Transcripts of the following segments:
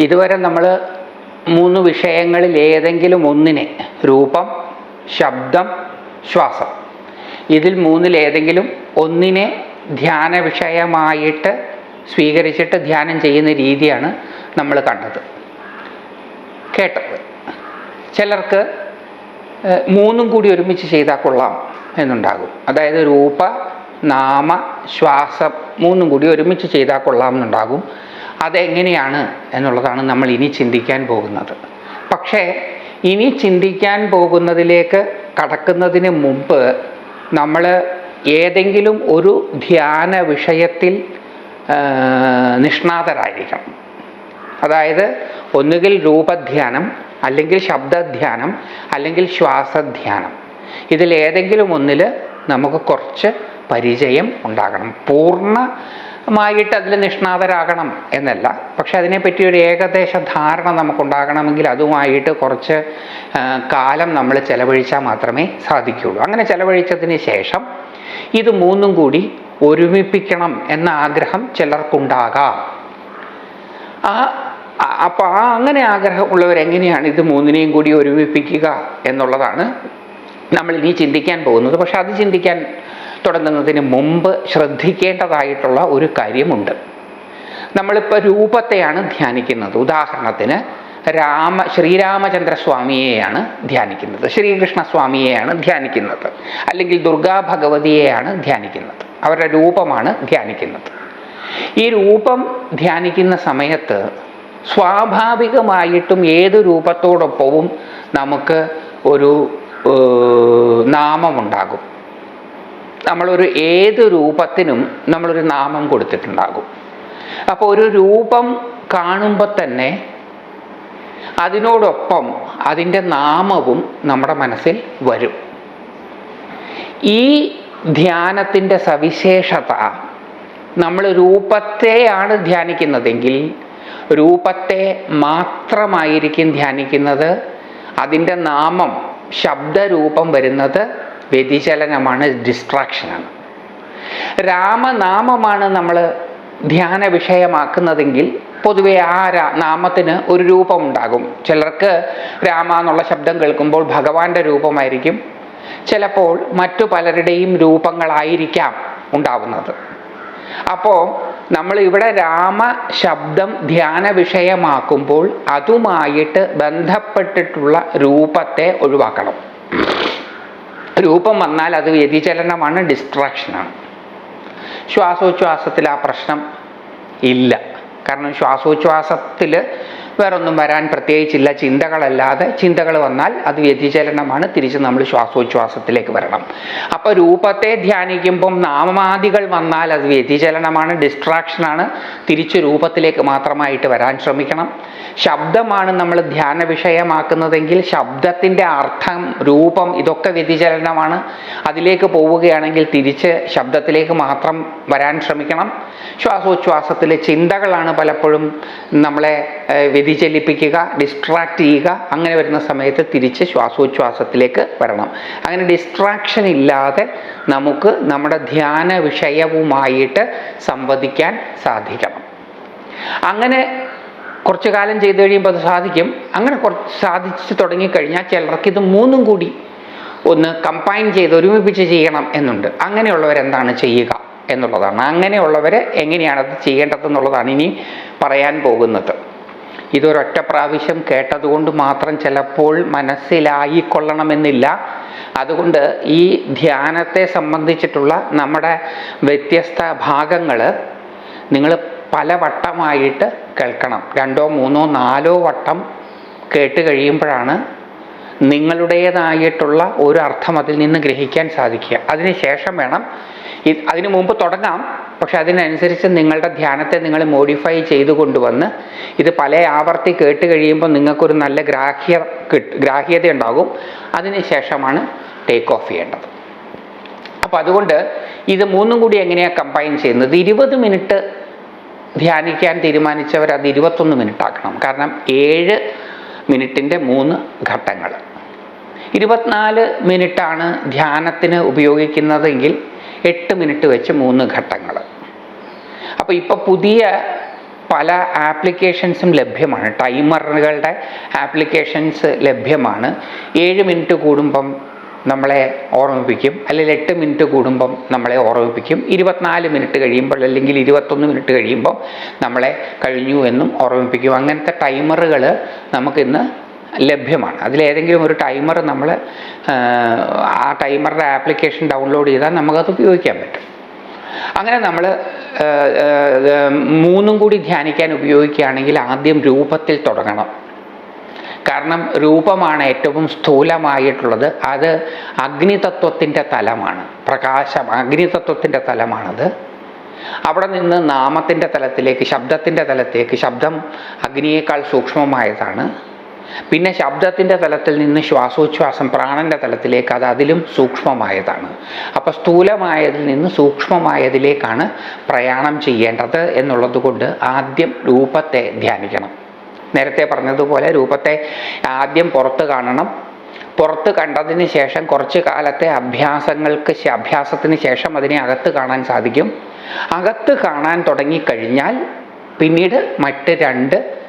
ഇതുവരെ നമ്മൾ മൂന്ന് വിഷയങ്ങളിൽ ഏതെങ്കിലും ഒന്നിനെ രൂപം ശബ്ദം ശ്വാസം ഇതിൽ മൂന്നിൽ ഏതെങ്കിലും ഒന്നിനെ ധ്യാന വിഷയമായിട്ട് സ്വീകരിച്ചിട്ട് ധ്യാനം ചെയ്യുന്ന രീതിയാണ് നമ്മൾ കണ്ടത്. കേട്ടത്. ചിലർക്ക് മൂന്നും കൂടി ഒരുമിച്ച് ചെയ്താൽ കൊള്ളാം എന്നുണ്ടാകും. അതായത് രൂപ നാമ ശ്വാസം മൂന്നും കൂടി ഒരുമിച്ച് ചെയ്താൽ കൊള്ളാം എന്നുണ്ടാകും. അതെങ്ങനെയാണ് എന്നുള്ളതാണ് നമ്മൾ ഇനി ചിന്തിക്കാൻ പോകുന്നത്. പക്ഷേ ഇനി ചിന്തിക്കാൻ പോകുന്നതിലേക്ക് കടക്കുന്നതിന് മുമ്പ് നമ്മൾ ഏതെങ്കിലും ഒരു ധ്യാന വിഷയത്തിൽ നിഷ്ണാതരായിരിക്കണം. അതായത് ഒന്നുകിൽ രൂപധ്യാനം അല്ലെങ്കിൽ ശബ്ദധ്യാനം അല്ലെങ്കിൽ ശ്വാസധ്യാനം. ഇതിലേതെങ്കിലും ഒന്നിൽ നമുക്ക് കുറച്ച് പരിചയം ഉണ്ടാകണം. പൂർണമായിട്ട് അതിൽ നിഷ്ണാതരാകണം എന്നല്ല. പക്ഷെ അതിനെപ്പറ്റി ഒരു ഏകദേശ ധാരണ നമുക്കുണ്ടാകണമെങ്കിൽ അതുമായിട്ട് കുറച്ച് കാലം നമ്മൾ ചെലവഴിച്ചാൽ മാത്രമേ സാധിക്കുകയുള്ളൂ. അങ്ങനെ ചെലവഴിച്ചതിന് ശേഷം ഇത് മൂന്നും കൂടി ഒരുമിപ്പിക്കണം എന്ന ആഗ്രഹം ചിലർക്കുണ്ടാകാം. ആ- അപ്പോൾ ആ അങ്ങനെ ആഗ്രഹമുള്ളവർ എങ്ങനെയാണ് ഇത് മൂന്നിനെയും കൂടി ഒരുമിപ്പിക്കുക എന്നുള്ളതാണ് നമ്മൾ ഇനി ചിന്തിക്കാൻ പോകുന്നത്. പക്ഷെ അത് ചിന്തിക്കാൻ തുടങ്ങുന്നതിന് മുമ്പ് ശ്രദ്ധിക്കേണ്ടതായിട്ടുള്ള ഒരു കാര്യമുണ്ട്. നമ്മളിപ്പോൾ രൂപത്തെയാണ് ധ്യാനിക്കുന്നത്. ഉദാഹരണത്തിന് രാമ ശ്രീരാമചന്ദ്ര സ്വാമിയെയാണ് ധ്യാനിക്കുന്നത്. ശ്രീകൃഷ്ണ സ്വാമിയെയാണ് ധ്യാനിക്കുന്നത്. അല്ലെങ്കിൽ ദുർഗാ ഭഗവതിയെയാണ് ധ്യാനിക്കുന്നത്. അവരുടെ രൂപമാണ് ധ്യാനിക്കുന്നത്. ഈ രൂപം ധ്യാനിക്കുന്ന സമയത്ത് സ്വാഭാവികമായിട്ടും ഏത് രൂപത്തോടൊപ്പവും നമുക്ക് ഒരു നാമമുണ്ടാകും. നമ്മളൊരു ഏത് രൂപത്തിനും നമ്മളൊരു നാമം കൊടുത്തിട്ടുണ്ടാകും. അപ്പോൾ ഒരു രൂപം കാണുമ്പോൾ തന്നെ അതിനോടൊപ്പം അതിന്റെ നാമവും നമ്മുടെ മനസ്സിൽ വരും. ഈ ധ്യാനത്തിന്റെ സവിശേഷത നമ്മൾ രൂപത്തെയാണ് ധ്യാനിക്കുന്നതെങ്കിൽ രൂപത്തെ മാത്രമായിരിക്കും ധ്യാനിക്കുന്നത്. അതിന്റെ നാമം ശബ്ദരൂപം വരുന്നത് വ്യതിചലനമാണ് ഡിസ്ട്രാക്ഷനാണ് രാമനാമമാണ് നമ്മൾ ധ്യാന വിഷയമാക്കുന്നതെങ്കിൽ പൊതുവെ ആ നാമത്തിന് ഒരു രൂപമുണ്ടാകും. ചിലർക്ക് രാമ എന്നുള്ള ശബ്ദം കേൾക്കുമ്പോൾ ഭഗവാന്റെ രൂപമായിരിക്കും. ചിലപ്പോൾ മറ്റു പലരുടെയും രൂപങ്ങളായിരിക്കാം ഉണ്ടാവുന്നത്. അപ്പോൾ നമ്മൾ ഇവിടെ രാമ ശബ്ദം ധ്യാന വിഷയമാക്കുമ്പോൾ അതുമായിട്ട് ബന്ധപ്പെട്ടിട്ടുള്ള രൂപത്തെ ഒഴിവാക്കണം. രൂപം വന്നാൽ അത് വ്യതിചലനമാണ് ഡിസ്ട്രാക്ഷനാണ് ശ്വാസോച്ഛ്വാസത്തിൽ ആ പ്രശ്നം ഇല്ല. കാരണം ശ്വാസോച്ഛ്വാസത്തിൽ വേറൊന്നും വരാൻ പ്രത്യേകിച്ചില്ല. ചിന്തകളല്ലാതെ ചിന്തകൾ വന്നാൽ അത് വ്യതിചലനമാണ്. തിരിച്ച് നമ്മൾ ശ്വാസോച്ഛ്വാസത്തിലേക്ക് വരണം. അപ്പോൾ രൂപത്തെ ധ്യാനിക്കുമ്പം നാമാദികൾ വന്നാൽ അത് വ്യതിചലനമാണ് ഡിസ്ട്രാക്ഷനാണ് തിരിച്ച് രൂപത്തിലേക്ക് മാത്രമായിട്ട് വരാൻ ശ്രമിക്കണം. ശബ്ദമാണ് നമ്മൾ ധ്യാന വിഷയമാക്കുന്നതെങ്കിൽ ശബ്ദത്തിന്റെ അർത്ഥം രൂപം ഇതൊക്കെ വ്യതിചലനമാണ്. അതിലേക്ക് പോവുകയാണെങ്കിൽ തിരിച്ച് ശബ്ദത്തിലേക്ക് മാത്രം വരാൻ ശ്രമിക്കണം. ശ്വാസോച്ഛ്വാസത്തിലെ ചിന്തകളാണ് പലപ്പോഴും നമ്മളെ വ്യതിചലിപ്പിക്കുക ഡിസ്ട്രാക്റ്റ് ചെയ്യുക അങ്ങനെ വരുന്ന സമയത്ത് തിരിച്ച് ശ്വാസോച്ഛ്വാസത്തിലേക്ക് വരണം. അങ്ങനെ ഡിസ്ട്രാക്ഷൻ ഇല്ലാതെ നമുക്ക് നമ്മുടെ ധ്യാന വിഷയവുമായിട്ട് സംവദിക്കാൻ സാധിക്കണം. അങ്ങനെ കുറച്ച് കാലം ചെയ്തു കഴിയുമ്പോൾ അത് സാധിക്കും. അങ്ങനെ കുറച്ച് സാധിച്ചു തുടങ്ങിക്കഴിഞ്ഞാൽ ഇത് മൂന്നും കൂടി ഒന്ന് കമ്പൈൻ ചെയ്ത് ഒരുമിപ്പിച്ച് ചെയ്യണം എന്നുണ്ട്. അങ്ങനെയുള്ളവരെന്താണ് ചെയ്യുക എന്നുള്ളതാണ്. അങ്ങനെയുള്ളവർ എങ്ങനെയാണ് അത് ചെയ്യേണ്ടതെന്നുള്ളതാണ് ഇനി പറയാൻ പോകുന്നത്. ഇതൊരൊറ്റ പ്രാവശ്യം കേട്ടതുകൊണ്ട് മാത്രം ചിലപ്പോൾ മനസ്സിലായിക്കൊള്ളണമെന്നില്ല. അതുകൊണ്ട് ഈ ധ്യാനത്തെ സംബന്ധിച്ചിട്ടുള്ള നമ്മുടെ വ്യത്യസ്ത ഭാഗങ്ങൾ നിങ്ങൾ പല വട്ടമായിട്ട് കേൾക്കണം. രണ്ടോ മൂന്നോ നാലോ വട്ടം കേട്ട് കഴിയുമ്പോഴാണ് നിങ്ങളുടേതായിട്ടുള്ള ഒരു അർത്ഥം അതിൽ നിന്ന് ഗ്രഹിക്കാൻ സാധിക്കുക. അതിനുശേഷം വേണം. അതിനു മുമ്പ് തുടങ്ങാം. പക്ഷെ അതിനനുസരിച്ച് നിങ്ങളുടെ ധ്യാനത്തെ നിങ്ങൾ മോഡിഫൈ ചെയ്തു കൊണ്ടുവന്ന് ഇത് പല ആവർത്തി കേട്ട് കഴിയുമ്പോൾ നിങ്ങൾക്കൊരു നല്ല ഗ്രാഹ്യ ഗ്രാഹ്യത ഉണ്ടാകും. അതിനുശേഷമാണ് ടേക്ക് ഓഫ് ചെയ്യേണ്ടത്. അപ്പോൾ അതുകൊണ്ട് ഇത് മൂന്നും കൂടി എങ്ങനെയാണ് കമ്പൈൻ ചെയ്യുന്നത്? ഇരുപത് മിനിറ്റ് ധ്യാനിക്കാൻ തീരുമാനിച്ചവർ അത് ഇരുപത്തൊന്ന് മിനിറ്റ് ആക്കണം. കാരണം ഏഴ് മിനിറ്റിന്റെ മൂന്ന് ഘട്ടങ്ങൾ. ഇരുപത്തിനാല് മിനിറ്റാണ് ധ്യാനത്തിന് ഉപയോഗിക്കുന്നതെങ്കിൽ എട്ട് മിനിറ്റ് വെച്ച് മൂന്ന് ഘട്ടങ്ങൾ. അപ്പോൾ ഇപ്പോൾ പുതിയ പല ആപ്ലിക്കേഷൻസും ലഭ്യമാണ്. ടൈമറുകളുടെ ആപ്ലിക്കേഷൻസ് ലഭ്യമാണ്. ഏഴ് മിനിറ്റ് കൂടുമ്പം നമ്മളെ ഓർമ്മിപ്പിക്കും. അല്ലെങ്കിൽ എട്ട് മിനിറ്റ് കൂടുമ്പം നമ്മളെ ഓർമ്മിപ്പിക്കും. ഇരുപത്തിനാല് മിനിറ്റ് കഴിയുമ്പോൾ അല്ലെങ്കിൽ ഇരുപത്തൊന്ന് മിനിറ്റ് കഴിയുമ്പോൾ നമ്മളെ കഴിഞ്ഞു എന്നും ഓർമ്മിപ്പിക്കും. അങ്ങനത്തെ ടൈമറുകൾ നമുക്കിന്ന് ലഭ്യമാണ്. അതിലേതെങ്കിലും ഒരു ടൈമർ നമ്മൾ ആ ടൈമറുടെ ആപ്ലിക്കേഷൻ ഡൗൺലോഡ് ചെയ്താൽ നമുക്കത് ഉപയോഗിക്കാൻ പറ്റും. അങ്ങനെ നമ്മൾ മൂന്നും കൂടി ധ്യാനിക്കാൻ ഉപയോഗിക്കുകയാണെങ്കിൽ ആദ്യം രൂപത്തിൽ തുടങ്ങണം. കാരണം രൂപമാണ് ഏറ്റവും സ്ഥൂലമായിട്ടുള്ളത്. അത് അഗ്നിതത്വത്തിന്റെ തലമാണ്. പ്രകാശം അഗ്നിതത്വത്തിന്റെ തലമാണത്. അവിടെ നിന്ന് നാമത്തിന്റെ തലത്തിലേക്ക് ശബ്ദത്തിന്റെ തലത്തിലേക്ക് ശബ്ദം അഗ്നിയേക്കാൾ സൂക്ഷ്മമായതാണ്. പിന്നെ ശബ്ദത്തിന്റെ തലത്തിൽ നിന്ന് ശ്വാസോച്ഛ്വാസം പ്രാണന്റെ തലത്തിലേക്ക് അത് അതിലും സൂക്ഷ്മമായതാണ്. അപ്പോൾ സ്ഥൂലമായതിൽ നിന്ന് സൂക്ഷ്മമായതിലേക്കാണ് പ്രയാണം ചെയ്യേണ്ടത് എന്നുള്ളത് കൊണ്ട് ആദ്യം രൂപത്തെ ധ്യാനിക്കണം. നേരത്തെ പറഞ്ഞതുപോലെ രൂപത്തെ ആദ്യം പുറത്ത് കാണണം. പുറത്ത് കണ്ടതിന് ശേഷം കുറച്ച് കാലത്തെ അഭ്യാസങ്ങൾക്ക് അഭ്യാസത്തിന് ശേഷം അതിനെ അകത്ത് കാണാൻ സാധിക്കും. അകത്ത് കാണാൻ തുടങ്ങിക്കഴിഞ്ഞാൽ പിന്നീട് മറ്റ് രണ്ട്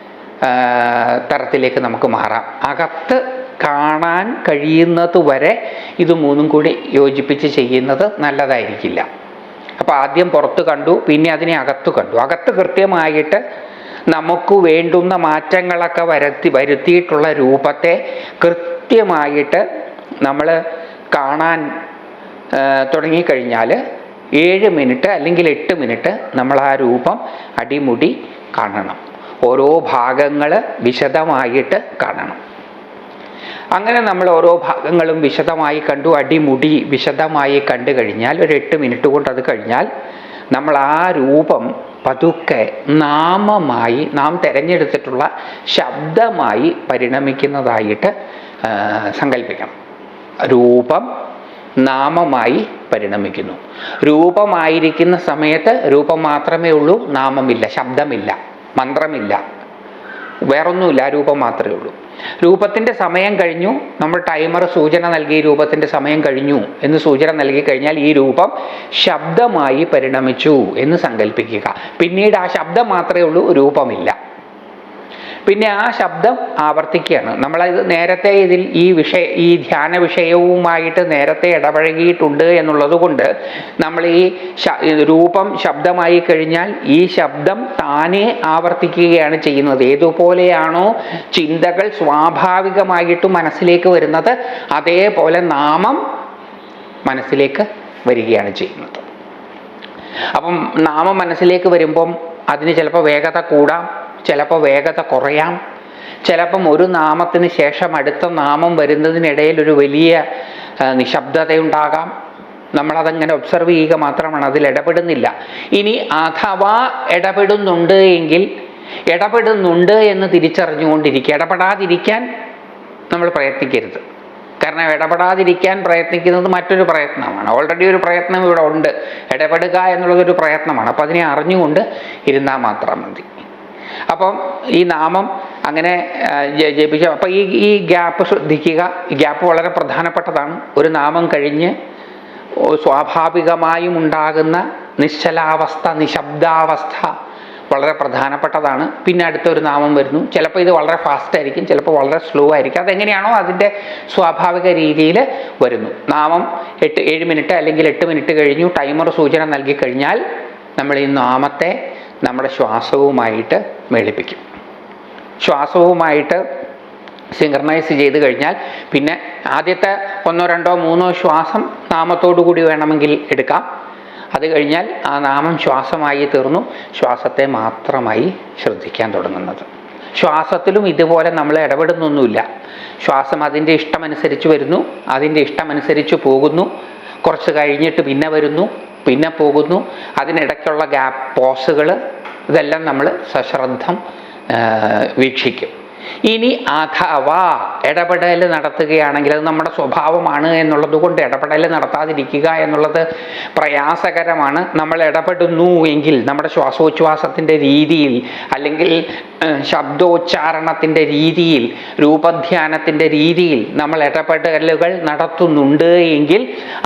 തരത്തിലേക്ക് നമുക്ക് മാറാം. അകത്ത് കാണാൻ കഴിയുന്നത് വരെ ഇത് മൂന്നും കൂടി യോജിപ്പിച്ച് ചെയ്യുന്നത് നല്ലതായിരിക്കില്ല. അപ്പോൾ ആദ്യം പുറത്ത് കണ്ടു പിന്നെ അതിനെ അകത്ത് കണ്ടു. അകത്ത് കൃത്യമായിട്ട് നമുക്ക് വേണ്ടുന്ന മാറ്റങ്ങളൊക്കെ വരുത്തി വരുത്തിയിട്ടുള്ള രൂപത്തെ കൃത്യമായിട്ട് നമ്മൾ കാണാൻ തുടങ്ങിക്കഴിഞ്ഞാൽ ഏഴ് മിനിറ്റ് അല്ലെങ്കിൽ എട്ട് മിനിറ്റ് നമ്മൾ ആ രൂപം അടിമുടി കാണണം. ഓരോ ഭാഗങ്ങൾ വിശദമായിട്ട് കാണണം. അങ്ങനെ നമ്മൾ ഓരോ ഭാഗങ്ങളും വിശദമായി കണ്ടു അടിമുടി വിശദമായി കണ്ടു കഴിഞ്ഞാൽ ഒരു എട്ട് മിനിറ്റ് കൊണ്ട് അത് കഴിഞ്ഞാൽ നമ്മൾ ആ രൂപം പതുക്കെ നാമമായി നാം തിരഞ്ഞെടുത്തിട്ടുള്ള ശബ്ദമായി പരിണമിക്കുന്നതായിട്ട് സങ്കല്പിക്കണം രൂപം നാമമായി പരിണമിക്കുന്നു. രൂപമായിരിക്കുന്ന സമയത്ത് രൂപം മാത്രമേ ഉള്ളൂ നാമമില്ല ശബ്ദമില്ല. മന്ത്രമില്ല. വേറൊന്നുമില്ല രൂപം മാത്രമേ ഉള്ളൂ. രൂപത്തിന്റെ സമയം കഴിഞ്ഞു നമ്മൾ ടൈമർ സൂചന നൽകി രൂപത്തിന്റെ സമയം കഴിഞ്ഞു എന്ന് സൂചന നൽകി കഴിഞ്ഞാൽ ഈ രൂപം ശബ്ദമായി പരിണമിച്ചു എന്ന് സങ്കല്പിക്കുക പിന്നീട് ആ ശബ്ദം മാത്രമേ ഉള്ളൂ രൂപമില്ല. പിന്നെ ആ ശബ്ദം ആവർത്തിക്കുകയാണ്. നമ്മളത് നേരത്തെ ഇതിൽ ഈ വിഷയ ഈ ധ്യാന വിഷയവുമായിട്ട് നേരത്തെ ഇടപഴകിയിട്ടുണ്ട് എന്നുള്ളത് കൊണ്ട് നമ്മൾ ഈ രൂപം ശബ്ദമായി കഴിഞ്ഞാൽ ഈ ശബ്ദം താനേ ആവർത്തിക്കുകയാണ് ചെയ്യുന്നത്. ഏതുപോലെയാണോ ചിന്തകൾ സ്വാഭാവികമായിട്ട് മനസ്സിലേക്ക് വരുന്നത് അതേപോലെ നാമം മനസ്സിലേക്ക് വരികയാണ് ചെയ്യുന്നത്. അപ്പം നാമം മനസ്സിലേക്ക് വരുമ്പം അതിന് ചിലപ്പോൾ വേഗത കൂടാം ചിലപ്പോൾ വേഗത കുറയാം. ചിലപ്പം ഒരു നാമത്തിന് ശേഷം അടുത്ത നാമം വരുന്നതിനിടയിൽ ഒരു വലിയ നിശബ്ദതയുണ്ടാകാം. നമ്മളതങ്ങനെ ഒബ്സർവ് ചെയ്യുക മാത്രമാണ് അതിൽ ഇടപെടുന്നില്ല. ഇനി അഥവാ ഇടപെടുന്നുണ്ട് എങ്കിൽ ഇടപെടുന്നുണ്ട് എന്ന് തിരിച്ചറിഞ്ഞുകൊണ്ടിരിക്കുക. ഇടപെടാതിരിക്കാൻ നമ്മൾ പ്രയത്നിക്കരുത്. കാരണം ഇടപെടാതിരിക്കാൻ പ്രയത്നിക്കുന്നത് മറ്റൊരു പ്രയത്നമാണ്. ഓൾറെഡി ഒരു പ്രയത്നം ഇവിടെ ഉണ്ട്. ഇടപെടുക എന്നുള്ളതൊരു പ്രയത്നമാണ്. അപ്പം അതിനെ അറിഞ്ഞുകൊണ്ട് ഇരുന്നാൽ മാത്രം മതി. അപ്പം ഈ നാമം അങ്ങനെ ജയിപ്പിച്ച അപ്പം ഈ ഈ ഗ്യാപ്പ് ശ്രദ്ധിക്കുക. ഗ്യാപ്പ് വളരെ പ്രധാനപ്പെട്ടതാണ്. ഒരു നാമം കഴിഞ്ഞ് സ്വാഭാവികമായും ഉണ്ടാകുന്ന നിശ്ചലാവസ്ഥ നിശബ്ദാവസ്ഥ വളരെ പ്രധാനപ്പെട്ടതാണ്. പിന്നെ അടുത്തൊരു നാമം വരുന്നു. ചിലപ്പോൾ ഇത് വളരെ ഫാസ്റ്റ് ആയിരിക്കും ചിലപ്പോൾ വളരെ സ്ലോ ആയിരിക്കും. അതെങ്ങനെയാണോ അതിന്റെ സ്വാഭാവിക രീതിയിൽ വരുന്നു. നാമം എട്ട് ഏഴ് മിനിറ്റ് അല്ലെങ്കിൽ എട്ട് മിനിറ്റ് കഴിഞ്ഞു ടൈമർ സൂചന നൽകി കഴിഞ്ഞാൽ നമ്മൾ ഈ നാമത്തെ നമ്മുടെ ശ്വാസവുമായിട്ട് മേളിപ്പിക്കും ശ്വാസവുമായിട്ട് സിങ്കർണൈസ് ചെയ്ത് കഴിഞ്ഞാൽ പിന്നെ ആദ്യത്തെ ഒന്നോ രണ്ടോ മൂന്നോ ശ്വാസം നാമത്തോടു കൂടി വേണമെങ്കിൽ എടുക്കാം. അത് കഴിഞ്ഞാൽ ആ നാമം ശ്വാസമായി തീർന്നു. ശ്വാസത്തെ മാത്രമായി ശ്രദ്ധിക്കാൻ തുടങ്ങുന്നത്. ശ്വാസത്തിലും ഇതുപോലെ നമ്മൾ ഇടപെടുന്നൊന്നുമില്ല. ശ്വാസം അതിന്റെ ഇഷ്ടമനുസരിച്ച് വരുന്നു. അതിന്റെ ഇഷ്ടമനുസരിച്ച് പോകുന്നു. കുറച്ച് കഴിഞ്ഞിട്ട് പിന്നെ വരുന്നു. പിന്നെ പോകുന്നു. അതിനിടയ്ക്കുള്ള ഗ്യാപ് പോസുകൾ ഇതെല്ലാം നമ്മൾ സശ്രദ്ധം വീക്ഷിക്കും. ഇനി അഥവാ ഇടപെടൽ നടത്തുകയാണെങ്കിൽ അത് നമ്മുടെ സ്വഭാവമാണ് എന്നുള്ളത് കൊണ്ട് ഇടപെടൽ നടത്താതിരിക്കുക എന്നുള്ളത് പ്രയാസകരമാണ്. നമ്മൾ ഇടപെടുന്നു എങ്കിൽ നമ്മുടെ ശ്വാസോച്ഛ്വാസത്തിന്റെ രീതിയിൽ അല്ലെങ്കിൽ ശബ്ദോച്ചാരണത്തിന്റെ രീതിയിൽ രൂപധ്യാനത്തിന്റെ രീതിയിൽ നമ്മൾ ഇടപെടലുകൾ നടത്തുന്നുണ്ട് എങ്കിൽ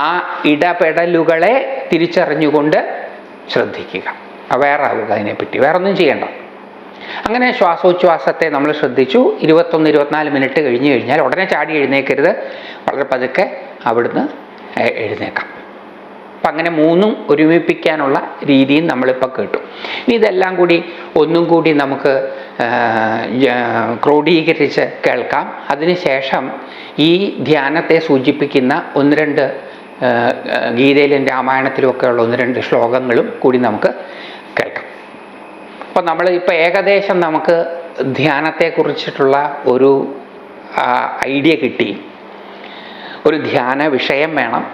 ആ ഇടപെടലുകളെ തിരിച്ചറിഞ്ഞുകൊണ്ട് ശ്രദ്ധിക്കുക. അവയറാവുക അതിനെപ്പറ്റി വേറൊന്നും ചെയ്യണ്ട. അങ്ങനെ ശ്വാസോച്ഛ്വാസത്തെ നമ്മൾ ശ്രദ്ധിച്ചു. ഇരുപത്തൊന്ന് ഇരുപത്തിനാല് മിനിറ്റ് കഴിഞ്ഞ് കഴിഞ്ഞാൽ ഉടനെ ചാടി എഴുന്നേക്കരുത്. വളരെ പതുക്കെ അവിടുന്ന് എഴുന്നേക്കാം. അപ്പം അങ്ങനെ മൂന്നും ഒരുമിപ്പിക്കാനുള്ള രീതിയും നമ്മളിപ്പോൾ കേട്ടു. ഇനി ഇതെല്ലാം കൂടി ഒന്നും കൂടി നമുക്ക് ക്രോഡീകരിച്ച് കേൾക്കാം. അതിനുശേഷം ഈ ധ്യാനത്തെ സൂചിപ്പിക്കുന്ന ഒന്ന് രണ്ട് ഗീതയിലും രാമായണത്തിലും ഒക്കെയുള്ള ഒന്ന് രണ്ട് ശ്ലോകങ്ങളും കൂടി നമുക്ക് കേൾക്കാം. അപ്പോൾ നമ്മൾ ഇപ്പോൾ ഏകദേശം നമുക്ക് ധ്യാനത്തെക്കുറിച്ചിട്ടുള്ള ഒരു ഐഡിയ കിട്ടി. ഒരു ധ്യാന വിഷയം വേണം.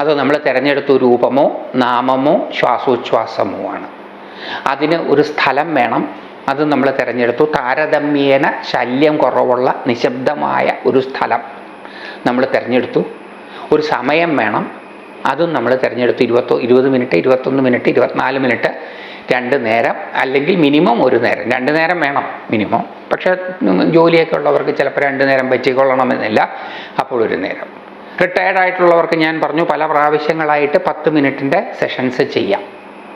അത് നമ്മൾ തിരഞ്ഞെടുത്ത രൂപമോ നാമമോ ശ്വാസോച്ഛ്വാസമോ ആണ്. അതിന് ഒരു സ്ഥലം വേണം. അത് നമ്മൾ തിരഞ്ഞെടുത്തു. താരതമ്യേന ശല്യം കുറവുള്ള നിശബ്ദമായ ഒരു സ്ഥലം നമ്മൾ തിരഞ്ഞെടുത്തു. ഒരു സമയം വേണം. അതും നമ്മൾ തിരഞ്ഞെടുത്തു. ഇരുപത്തോ ഇരുപത് മിനിറ്റ് ഇരുപത്തൊന്ന് മിനിറ്റ് ഇരുപത്തിനാല് മിനിറ്റ്. രണ്ട് നേരം അല്ലെങ്കിൽ മിനിമം ഒരു നേരം. രണ്ട് നേരം വേണം മിനിമം പക്ഷേ ജോലിയൊക്കെ ഉള്ളവർക്ക് ചിലപ്പോൾ രണ്ട് നേരം പറ്റിക്കൊള്ളണമെന്നില്ല അപ്പോൾ ഒരു നേരം. റിട്ടയർഡ് ആയിട്ടുള്ളവർക്ക് ഞാൻ പറഞ്ഞു പല പ്രാവശ്യങ്ങളായിട്ട് പത്ത് മിനിറ്റിന്റെ സെഷൻസ് ചെയ്യാം.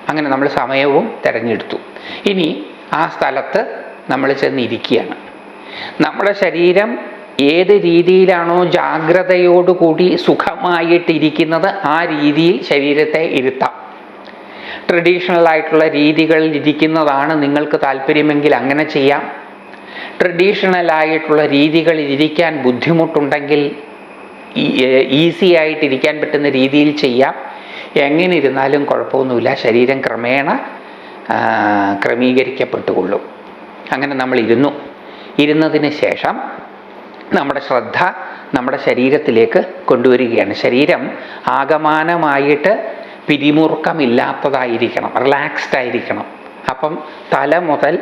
അങ്ങനെ നമ്മൾ സമയവും തിരഞ്ഞെടുത്തു. ഇനി ആ സ്ഥലത്ത് നമ്മൾ ചെന്നിരിക്കുകയാണ്. നമ്മുടെ ശരീരം ഏത് രീതിയിലാണോ ജാഗ്രതയോടുകൂടി സുഖമായിട്ടിരിക്കുന്നത് ആ രീതിയിൽ ശരീരത്തെ ഇരുത്താം. ട്രഡീഷണൽ ആയിട്ടുള്ള രീതികളിൽ ഇരിക്കുന്നതാണ് നിങ്ങൾക്ക് താല്പര്യമെങ്കിൽ അങ്ങനെ ചെയ്യാം. ട്രഡീഷണൽ ആയിട്ടുള്ള രീതികളിൽ ഇരിക്കാൻ ബുദ്ധിമുട്ടുണ്ടെങ്കിൽ ഈസി ആയിട്ട് ഇരിക്കാൻ പറ്റുന്ന രീതിയിൽ ചെയ്യാം. എങ്ങനെ ഇരുന്നാലും കുഴപ്പമൊന്നുമില്ല. ശരീരം ക്രമേണ ക്രമീകരിക്കപ്പെട്ടുകൊള്ളും. അങ്ങനെ നമ്മൾ ഇരുന്നു. ഇരുന്നതിന് ശേഷം നമ്മുടെ ശ്രദ്ധ നമ്മുടെ ശരീരത്തിലേക്ക് കൊണ്ടുവരികയാണ്. ശരീരം ആകമാനമായിട്ട് പിരിമുറുക്കമില്ലാത്തതായിരിക്കണം റിലാക്സ്ഡ് ആയിരിക്കണം. അപ്പം തല മുതൽ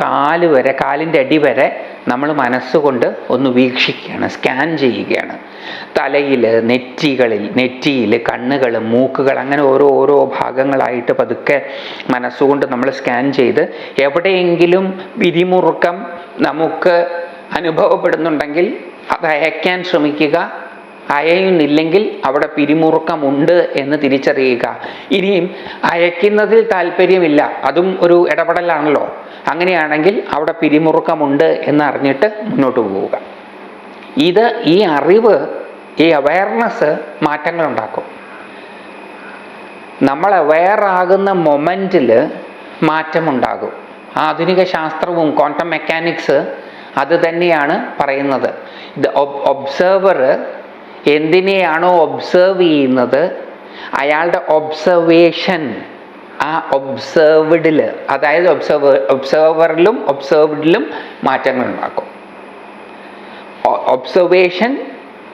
കാൽ വരെ കാലിന്റെ അടി വരെ നമ്മൾ മനസ്സുകൊണ്ട് ഒന്ന് വീക്ഷിക്കുകയാണ് സ്കാൻ ചെയ്യുകയാണ്. തലയിൽ നെറ്റികളിൽ നെറ്റിയിൽ കണ്ണുകൾ മൂക്കുകൾ അങ്ങനെ ഓരോ ഓരോ ഭാഗങ്ങളായിട്ട് പതുക്കെ മനസ്സുകൊണ്ട് നമ്മൾ സ്കാൻ ചെയ്ത് എവിടെയെങ്കിലും പിരിമുറുക്കം നമുക്ക് അനുഭവപ്പെടുന്നുണ്ടെങ്കിൽ അത് അയക്കാൻ ശ്രമിക്കുക. അയയുന്നില്ലെങ്കിൽ അവിടെ പിരിമുറുക്കമുണ്ട് എന്ന് തിരിച്ചറിയുക. ഇനിയും അയക്കുന്നതിൽ താല്പര്യമില്ല. അതും ഒരു ഇടപെടലാണല്ലോ. അങ്ങനെയാണെങ്കിൽ അവിടെ പിരിമുറുക്കമുണ്ട് എന്ന് അറിഞ്ഞിട്ട് മുന്നോട്ട് പോവുക. ഇത് ഈ അറിവ് ഈ അവയർനെസ് മാറ്റങ്ങൾ ഉണ്ടാക്കും നമ്മൾ അവെയർ ആകുന്ന മൊമെന്റിൽ മാറ്റമുണ്ടാകും. ആധുനിക ശാസ്ത്രവും ക്വാണ്ടം മെക്കാനിക്സ് അത് തന്നെയാണ് പറയുന്നത്. ഇത് ഒബ്സർവർ എന്തിനെയാണോ ഒബ്സേർവ് ചെയ്യുന്നത്? അയാളുടെ ഒബ്സർവേഷൻ ആ ഒബ്സേർവ്ഡിൽ അതായത് ഒബ്സർവർ ഒബ്സർവറിലും ഒബ്സേർവ്ഡിലും മാറ്റങ്ങൾ ഉണ്ടാക്കും. ഒബ്സർവേഷൻ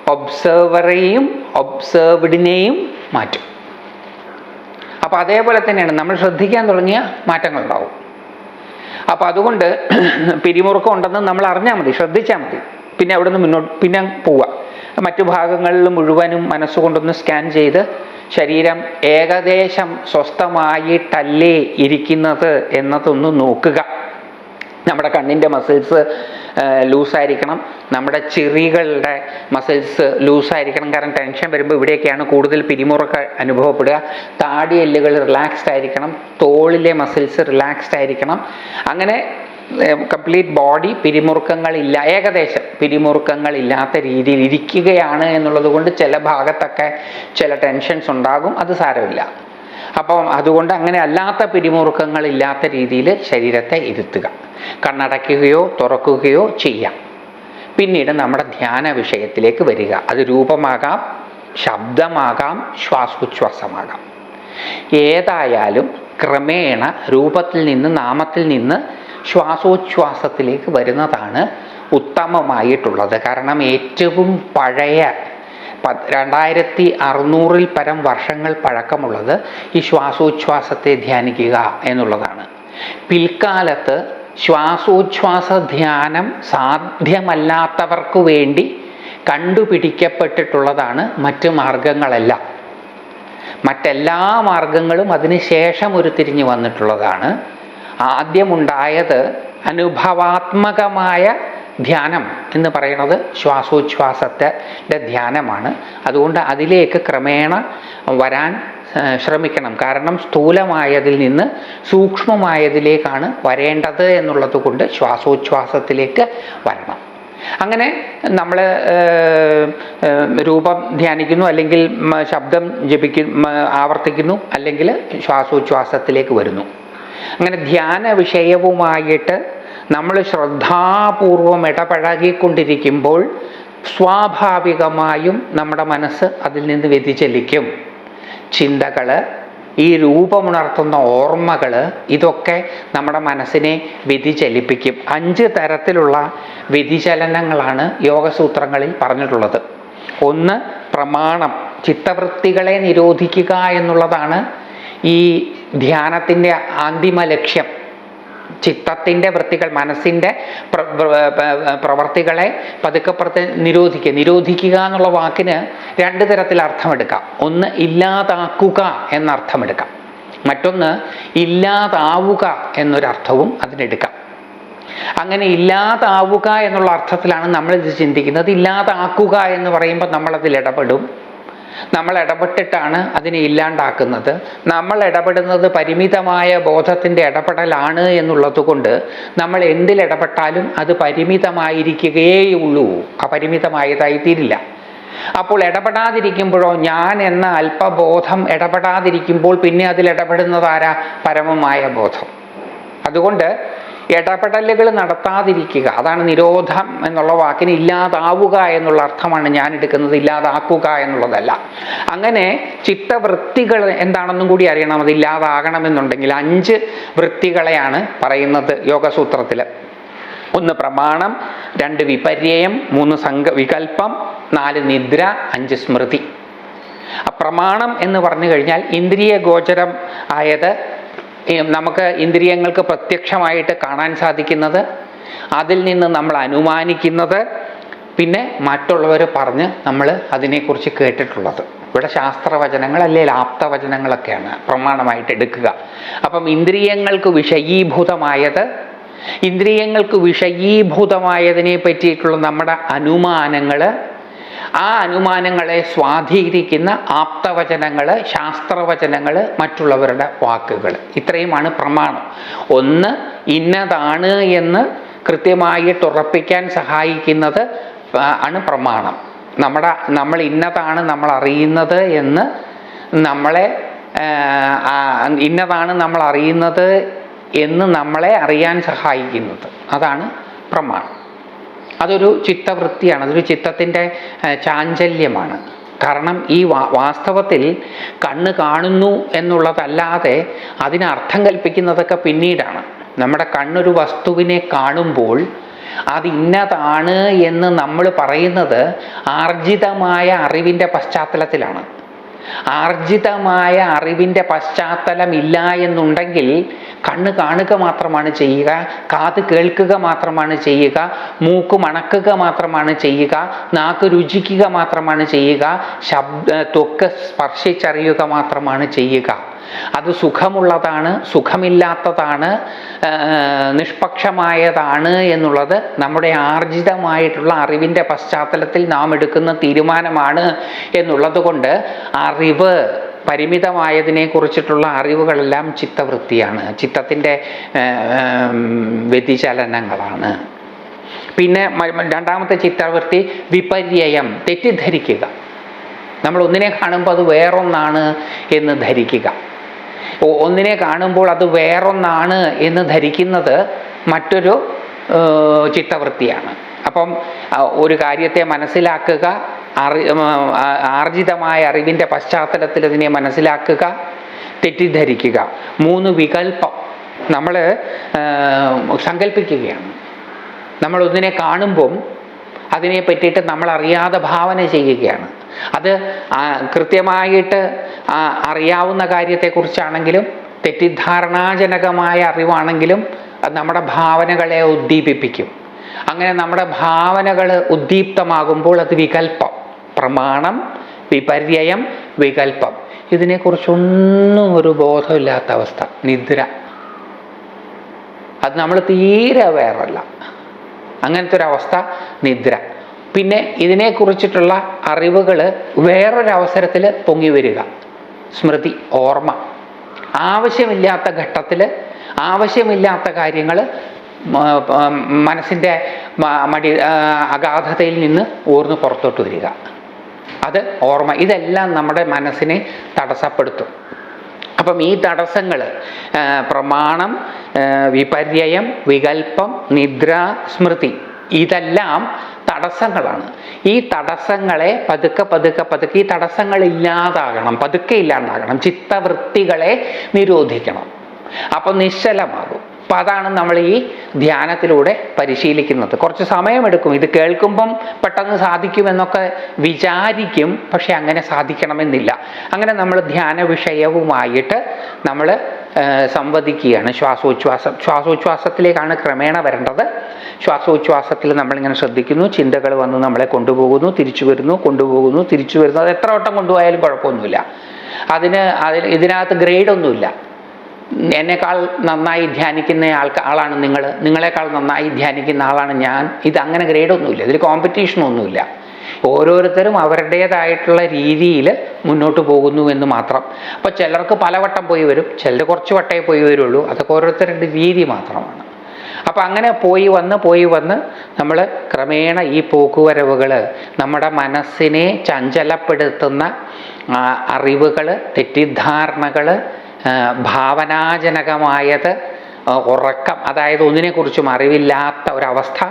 ഒബ്സർവറെയും ഒബ്സേർവ്ഡിനെയും മാറ്റും. അപ്പോൾ അതേപോലെ തന്നെയാണ് നമ്മൾ ശ്രദ്ധിക്കാൻ തുടങ്ങിയ മാറ്റങ്ങൾ ഉണ്ടാവും. അപ്പോൾ അതുകൊണ്ട് പിരിമുറുക്കം ഉണ്ടെന്ന് നമ്മൾ അറിഞ്ഞാൽ മതി ശ്രദ്ധിച്ചാൽ മതി. പിന്നെ അവിടെ നിന്ന് മുന്നോട്ട് പിന്നെ പോവുക മറ്റു ഭാഗങ്ങളിൽ മുഴുവനും മനസ്സുകൊണ്ടൊന്ന് സ്കാൻ ചെയ്ത് ശരീരം ഏകദേശം സ്വസ്ഥമായിട്ടല്ലേ ഇരിക്കുന്നത് എന്നതൊന്ന് നോക്കുക. നമ്മുടെ കണ്ണിന്റെ മസിൽസ് ലൂസായിരിക്കണം. നമ്മുടെ ചെറികളുടെ മസിൽസ് ലൂസായിരിക്കണം. കാരണം ടെൻഷൻ വരുമ്പോൾ ഇവിടെയൊക്കെയാണ് കൂടുതൽ പിരിമുറുക്ക അനുഭവപ്പെടുക. താടിയെല്ലുകൾ റിലാക്സ്ഡ് ആയിരിക്കണം. തോളിലെ മസിൽസ് റിലാക്സ്ഡ് ആയിരിക്കണം. അങ്ങനെ കംപ്ലീറ്റ് ബോഡി പിരിമുറുക്കങ്ങളില്ല ഏകദേശം പിരിമുറുക്കങ്ങളില്ലാത്ത രീതിയിൽ ഇരിക്കുകയാണ് എന്നുള്ളത് കൊണ്ട് ചില ഭാഗത്തൊക്കെ ചില ടെൻഷൻസ് ഉണ്ടാകും അത് സാരമില്ല. അപ്പം അതുകൊണ്ട് അങ്ങനെ അല്ലാത്ത പിരിമുറുക്കങ്ങളില്ലാത്ത രീതിയിൽ ശരീരത്തെ ഇരുത്തുക കണ്ണടയ്ക്കുകയോ തുറക്കുകയോ ചെയ്യാം. പിന്നീട് നമ്മുടെ ധ്യാന വിഷയത്തിലേക്ക് വരിക അത് രൂപമാകാം ശബ്ദമാകാം ശ്വാസോച്ഛ്വാസമാകാം. ഏതായാലും ക്രമേണ രൂപത്തിൽ നിന്ന് നാമത്തിൽ നിന്ന് ശ്വാസോച്ഛ്വാസത്തിലേക്ക് വരുന്നതാണ് ഉത്തമമായിട്ടുള്ളത്. കാരണം ഏറ്റവും പഴയ രണ്ടായിരത്തി അറുന്നൂറിൽ പരം വർഷങ്ങൾ പഴക്കമുള്ളത് ഈ ശ്വാസോച്ഛ്വാസത്തെ ധ്യാനിക്കുക എന്നുള്ളതാണ്. പിൽക്കാലത്ത് ശ്വാസോച്ഛ്വാസ ധ്യാനം സാധ്യമല്ലാത്തവർക്ക് വേണ്ടി കണ്ടുപിടിക്കപ്പെട്ടിട്ടുള്ളതാണ് മറ്റ് മാർഗങ്ങളെല്ലാം. മറ്റെല്ലാ മാർഗങ്ങളും അതിനുശേഷം ഉരുത്തിരിഞ്ഞു വന്നിട്ടുള്ളതാണ്. ആദ്യമുണ്ടായത് അനുഭവാത്മകമായ ധ്യാനം എന്ന് പറയുന്നത് ശ്വാസോച്ഛ്വാസത്തെ ധ്യാനമാണ്. അതുകൊണ്ട് അതിലേക്ക് ക്രമേണ വരാൻ ശ്രമിക്കണം. കാരണം സ്ഥൂലമായതിൽ നിന്ന് സൂക്ഷ്മമായതിലേക്കാണ് വരേണ്ടത് എന്നുള്ളത് കൊണ്ട് ശ്വാസോച്ഛ്വാസത്തിലേക്ക് വരണം. അങ്ങനെ നമ്മൾ രൂപം ധ്യാനിക്കുന്നു അല്ലെങ്കിൽ ശബ്ദം ജപിക്കുന്നു ആവർത്തിക്കുന്നു അല്ലെങ്കിൽ ശ്വാസോച്ഛ്വാസത്തിലേക്ക് വരുന്നു. അങ്ങനെ ധ്യാന വിഷയവുമായിട്ട് നമ്മൾ ശ്രദ്ധാപൂർവം ഇടപഴകിക്കൊണ്ടിരിക്കുമ്പോൾ സ്വാഭാവികമായും നമ്മുടെ മനസ്സ് അതിൽ നിന്ന് വ്യതിചലിക്കും. ചിന്തകൾ ഈ രൂപമുണർത്തുന്ന ഓർമ്മകൾ ഇതൊക്കെ നമ്മുടെ മനസ്സിനെ വ്യതിചലിപ്പിക്കും. അഞ്ച് തരത്തിലുള്ള വ്യതിചലനങ്ങളാണ് യോഗസൂത്രങ്ങളിൽ പറഞ്ഞിട്ടുള്ളത്. ഒന്ന് പ്രമാണം ചിത്തവൃത്തികളെ നിരോധിക്കുക എന്നുള്ളതാണ് ഈ ധ്യാനത്തിന്റെ അന്തിമ ലക്ഷ്യം. ചിത്തത്തിന്റെ വൃത്തികൾ മനസ്സിന്റെ പ്ര- പ്ര- പ്ര- പ്രവർത്തികളെ പതുക്കെ പുറത്ത് നിരോധിക്കുക. നിരോധിക്കുക എന്നുള്ള വാക്കിന് രണ്ട് തരത്തിൽ അർത്ഥമെടുക്കാം. ഒന്ന് ഇല്ലാതാക്കുക എന്നർത്ഥമെടുക്കാം. മറ്റൊന്ന് ഇല്ലാതാവുക എന്നൊരർത്ഥവും അതിനെടുക്കാം. അങ്ങനെ ഇല്ലാതാവുക എന്നുള്ള അർത്ഥത്തിലാണ് നമ്മളിത് ചിന്തിക്കുന്നത്. ഇല്ലാതാക്കുക എന്ന് പറയുമ്പോൾ നമ്മളതിൽ ഇടപെടും. നമ്മൾ ഇടപെട്ടിട്ടാണ് അതിനെ ഇല്ലാണ്ടാക്കുന്നത്. നമ്മൾ ഇടപെടുന്നത് പരിമിതമായ ബോധത്തിന്റെ ഇടപെടലാണ് എന്നുള്ളത് കൊണ്ട് നമ്മൾ എന്തിൽ ഇടപെട്ടാലും അത് പരിമിതമായിരിക്കുകയുള്ളൂ അപരിമിതമായതായി തീരില്ല അപ്പോൾ ഇടപെടാതിരിക്കുമ്പോഴോ ഞാൻ എന്ന അല്പബോധം ഇടപെടാതിരിക്കുമ്പോൾ പിന്നെ അതിൽ ഇടപെടുന്നതാരാ പരമമായ ബോധം. അതുകൊണ്ട് ഇടപെടലുകൾ നടത്താതിരിക്കുക. അതാണ് നിരോധം എന്നുള്ള വാക്കിന് ഇല്ലാതാവുക എന്നുള്ള അർത്ഥമാണ് ഞാൻ എടുക്കുന്നത്. ഇല്ലാതാക്കുക എന്നുള്ളതല്ല. അങ്ങനെ ചിത്തവൃത്തികൾ എന്താണെന്നും കൂടി അറിയണം. അത് ഇല്ലാതാകണമെന്നുണ്ടെങ്കിൽ അഞ്ച് വൃത്തികളെയാണ് പറയുന്നത് യോഗസൂത്രത്തിൽ ഒന്ന് പ്രമാണം രണ്ട് വിപര്യം മൂന്ന് സംഘ വികല്പം നാല് നിദ്ര അഞ്ച് സ്മൃതി. പ്രമാണം എന്ന് പറഞ്ഞു കഴിഞ്ഞാൽ ഇന്ദ്രിയ ഗോചരം ആയത് നമുക്ക് ഇന്ദ്രിയങ്ങൾക്ക് പ്രത്യക്ഷമായിട്ട് കാണാൻ സാധിക്കുന്നത് അതിൽ നിന്ന് നമ്മൾ അനുമാനിക്കുന്നത് പിന്നെ മറ്റുള്ളവർ പറഞ്ഞ് നമ്മൾ അതിനെക്കുറിച്ച് കേട്ടിട്ടുള്ളത്. ഇവിടെ ശാസ്ത്രവചനങ്ങൾ അല്ലെങ്കിൽ ആപ്തവചനങ്ങളൊക്കെയാണ് പ്രമാണമായിട്ട് എടുക്കുക. അപ്പം ഇന്ദ്രിയങ്ങൾക്ക് വിഷയീഭൂതമായത് ഇന്ദ്രിയങ്ങൾക്ക് വിഷയീഭൂതമായതിനെ പറ്റിയിട്ടുള്ള നമ്മുടെ അനുമാനങ്ങൾ ആ അനുമാനങ്ങളെ സ്വാധീനിക്കുന്ന ആപ്തവചനങ്ങൾ ശാസ്ത്രവചനങ്ങൾ മറ്റുള്ളവരുടെ വാക്കുകൾ ഇത്രയുമാണ് പ്രമാണം. ഒന്ന് ഇന്നതാണ് എന്ന് കൃത്യമായിട്ട് ഉറപ്പിക്കാൻ സഹായിക്കുന്നത് ആണ് പ്രമാണം. നമ്മുടെ നമ്മൾ ഇന്നതാണ് നമ്മൾ അറിയുന്നത് എന്ന് നമ്മളെ ഇന്നതാണ് നമ്മൾ അറിയുന്നത് എന്ന് നമ്മളെ അറിയാൻ സഹായിക്കുന്നത്. അതാണ് പ്രമാണം. അതൊരു ചിത്തവൃത്തിയാണ് അതൊരു ചിത്തത്തിന്റെ ചാഞ്ചല്യമാണ്. കാരണം ഈ വാസ്തവത്തിൽ കണ്ണ് കാണുന്നു എന്നുള്ളതല്ലാതെ അതിനർത്ഥം കൽപ്പിക്കുന്നതൊക്കെ പിന്നീടാണ്. നമ്മുടെ കണ്ണൊരു വസ്തുവിനെ കാണുമ്പോൾ അത് ഇന്നതാണ് എന്ന് നമ്മൾ പറയുന്നത് ആർജിതമായ അറിവിന്റെ പശ്ചാത്തലത്തിലാണ്. ആർജിതമായ അറിവിന്റെ പശ്ചാത്തലമില്ല എന്നുണ്ടെങ്കിൽ കണ്ണ് കാണുക മാത്രമാണ് ചെയ്യുക കാത് കേൾക്കുക മാത്രമാണ് ചെയ്യുക മൂക്ക് മണക്കുക മാത്രമാണ് ചെയ്യുക നാക്ക് രുചിക്കുക മാത്രമാണ് ചെയ്യുക ശബ്ദ ത്വക്ക് സ്പർശിച്ചറിയുക മാത്രമാണ് ചെയ്യുക. അത് സുഖമുള്ളതാണ് സുഖമില്ലാത്തതാണ് നിഷ്പക്ഷമായതാണ് എന്നുള്ളത് നമ്മുടെ ആർജിതമായിട്ടുള്ള അറിവിന്റെ പശ്ചാത്തലത്തിൽ നാം എടുക്കുന്ന തീരുമാനമാണ് എന്നുള്ളത് കൊണ്ട് അറിവ് പരിമിതമായതിനെ കുറിച്ചിട്ടുള്ള അറിവുകളെല്ലാം ചിത്തവൃത്തിയാണ് ചിത്തത്തിന്റെ വ്യതിചലനങ്ങളാണ്. പിന്നെ രണ്ടാമത്തെ ചിത്തവൃത്തി വിപര്യം തെറ്റിദ്ധരിക്കുക. നമ്മൾ ഒന്നിനെ കാണുമ്പോൾ അത് വേറൊന്നാണ് എന്ന് ധരിക്കുക. ഒന്നിനെ കാണുമ്പോൾ അത് വേറൊന്നാണ് എന്ന് ധരിക്കുന്നത് മറ്റൊരു ചിത്തവൃത്തിയാണ്. അപ്പം ഒരു കാര്യത്തെ മനസ്സിലാക്കുക അറി ആർജിതമായ അറിവിന്റെ പശ്ചാത്തലത്തിൽ അതിനെ മനസ്സിലാക്കുക തെറ്റിദ്ധരിക്കുക. മൂന്ന് വികല്പം നമ്മൾ സങ്കല്പിക്കുകയാണ് നമ്മൾ ഒന്നിനെ കാണുമ്പം അതിനെ പറ്റിയിട്ട് നമ്മൾ അറിയാതെ ഭാവന ചെയ്യുകയാണ്. അത് കൃത്യമായിട്ട് അറിയാവുന്ന കാര്യത്തെക്കുറിച്ചാണെങ്കിലും തെറ്റിദ്ധാരണാജനകമായ അറിവാണെങ്കിലും അത് നമ്മുടെ ഭാവനകളെ ഉദ്ദീപിപ്പിക്കും. അങ്ങനെ നമ്മുടെ ഭാവനകൾ ഉദ്ദീപ്തമാകുമ്പോൾ അത് വികല്പം പ്രമാണം വിപര്യം വികല്പം ഇതിനെക്കുറിച്ചൊന്നും ഒരു ബോധമില്ലാത്ത അവസ്ഥ നിദ്ര. അത് നമ്മൾ തീരെ വേറല്ല. അങ്ങനത്തെ ഒരവസ്ഥ നിദ്ര. പിന്നെ ഇതിനെക്കുറിച്ചിട്ടുള്ള അറിവുകൾ വേറൊരവസരത്തിൽ പൊങ്ങി വരിക. സ്മൃതി ഓർമ്മ. ആവശ്യമില്ലാത്ത ഘട്ടത്തിൽ ആവശ്യമില്ലാത്ത കാര്യങ്ങൾ മനസ്സിന്റെ മടി അഗാധതയിൽ നിന്ന് ഊർന്ന് പുറത്തോട്ട് വരിക. അത് ഓർമ്മ. ഇതെല്ലാം നമ്മുടെ മനസ്സിനെ തടസ്സപ്പെടുത്തും. അപ്പം ഈ തടസ്സങ്ങൾ പ്രമാണം വിപര്യം വികല്പം നിദ്ര സ്മൃതി ഇതെല്ലാം തടസ്സങ്ങളാണ്. ഈ തടസ്സങ്ങളെ പതുക്കെ പതുക്കെ പതുക്കെ ഈ തടസ്സങ്ങൾ ഇല്ലാതാകണം പതുക്കെ ഇല്ലാണ്ടാകണം. ചിത്തവൃത്തികളെ നിരോധിക്കണം. അപ്പം നിശ്ചലമാകും. അപ്പം അതാണ് നമ്മൾ ഈ ധ്യാനത്തിലൂടെ പരിശീലിക്കുന്നത്. കുറച്ച് സമയമെടുക്കും. ഇത് കേൾക്കുമ്പം പെട്ടെന്ന് സാധിക്കുമെന്നൊക്കെ വിചാരിക്കും പക്ഷെ അങ്ങനെ സാധിക്കണമെന്നില്ല. അങ്ങനെ നമ്മൾ ധ്യാന വിഷയവുമായിട്ട് നമ്മൾ സംവദിക്കുകയാണ്. ശ്വാസോച്ഛ്വാസം ശ്വാസോച്ഛ്വാസത്തിലേക്കാണ് ക്രമേണ വരേണ്ടത്. ശ്വാസോച്ഛ്വാസത്തിൽ നമ്മളിങ്ങനെ ശ്രദ്ധിക്കുന്നു. ചിന്തകൾ വന്ന് നമ്മളെ കൊണ്ടുപോകുന്നു തിരിച്ചു വരുന്നു കൊണ്ടുപോകുന്നു തിരിച്ചു വരുന്നു. അത് എത്ര വട്ടം കൊണ്ടുപോയാലും കുഴപ്പമൊന്നുമില്ല. അതിന് അതിൽ ഇതിനകത്ത് ഗ്രേഡൊന്നുമില്ല. എന്നെക്കാൾ നന്നായി ധ്യാനിക്കുന്ന ആൾക്ക് ആളാണ് നിങ്ങൾ നിങ്ങളെക്കാൾ നന്നായി ധ്യാനിക്കുന്ന ആളാണ് ഞാൻ. ഇത് അങ്ങനെ ഗ്രേഡൊന്നുമില്ല ഇതിൽ കോമ്പറ്റീഷനൊന്നുമില്ല ഓരോരുത്തരും അവരുടേതായിട്ടുള്ള രീതിയിൽ മുന്നോട്ട് പോകുന്നു എന്ന് മാത്രം. അപ്പോൾ ചിലർക്ക് പലവട്ടം പോയി വരും. ചിലർ കുറച്ച് വട്ടേ പോയി വരുള്ളൂ. അതൊക്കെ ഓരോരുത്തരുടെ രീതി മാത്രമാണ്. അപ്പം അങ്ങനെ പോയി വന്ന് പോയി വന്ന് നമ്മൾ ക്രമേണ ഈ പോക്കുവരവുകൾ നമ്മുടെ മനസ്സിനെ ചഞ്ചലപ്പെടുത്തുന്ന അറിവുകൾ തെറ്റിദ്ധാരണകൾ ഭാവനാജനകമായത് ഉറക്കം അതായത് ഒന്നിനെക്കുറിച്ചും അറിവില്ലാത്ത ഒരവസ്ഥ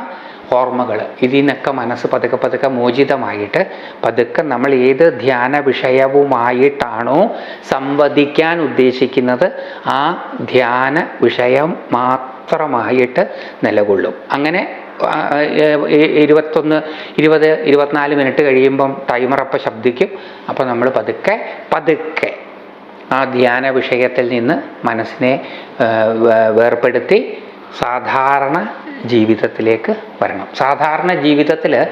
ഓർമ്മകൾ. ഇതിൽ നിന്നൊക്കെ മനസ്സ് പതുക്കെ പതുക്കെ മോചിതമായിട്ട് പതുക്കെ നമ്മൾ ഏത് ധ്യാന വിഷയവുമായിട്ടാണോ സംവദിക്കാൻ ഉദ്ദേശിക്കുന്നത് ആ ധ്യാന വിഷയം മാത്രമായിട്ട് നിലകൊള്ളും. അങ്ങനെ ഇരുപത്തൊന്ന് ഇരുപത് ഇരുപത്തിനാല് മിനിറ്റ് കഴിയുമ്പം ടൈമർ അപ്പം ശബ്ദിക്കും. അപ്പോൾ നമ്മൾ പതുക്കെ പതുക്കെ ആ ധ്യാന വിഷയത്തിൽ നിന്ന് മനസ്സിനെ വേർപ്പെടുത്തി സാധാരണ ജീവിതത്തിലേക്ക് വരണം. സാധാരണ ജീവിതത്തിൽ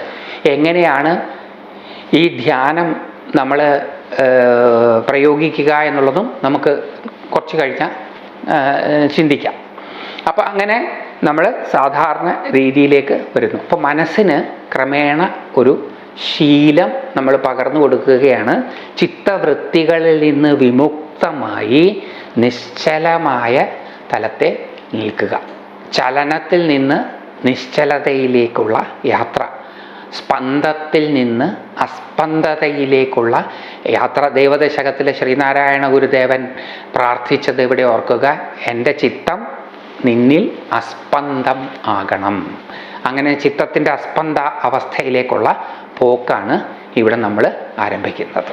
എങ്ങനെയാണ് ഈ ധ്യാനം നമ്മൾ പ്രയോഗിക്കുക എന്നുള്ളതും നമുക്ക് കുറച്ച് കഴിഞ്ഞാൽ ചിന്തിക്കാം. അപ്പോൾ അങ്ങനെ നമ്മൾ സാധാരണ രീതിയിലേക്ക് വരുന്നു. അപ്പോൾ മനസ്സിന് ക്രമേണ ഒരു ശീലം നമ്മൾ പകർന്നു കൊടുക്കുകയാണ്. ചിത്തവൃത്തികളിൽ നിന്ന് വിമുക്തമായി നിശ്ചലമായ തലത്തെ നിൽക്കുക. ചലനത്തിൽ നിന്ന് നിശ്ചലതയിലേക്കുള്ള യാത്ര. സ്പന്ദത്തിൽ നിന്ന് അസ്പന്ദതയിലേക്കുള്ള യാത്ര. ദേവദശകത്തിലെ ശ്രീനാരായണ ഗുരുദേവൻ പ്രാർത്ഥിച്ചത് ഇവിടെ ഓർക്കുക? എന്റെ ചിത്തം നിന്നിൽ അസ്പന്ദം ആകണം. അങ്ങനെ ചിത്തത്തിന്റെ അസ്പന്ദ അവസ്ഥയിലേക്കുള്ള പോക്കാണ് ഇവിടെ നമ്മൾ ആരംഭിക്കുന്നത്.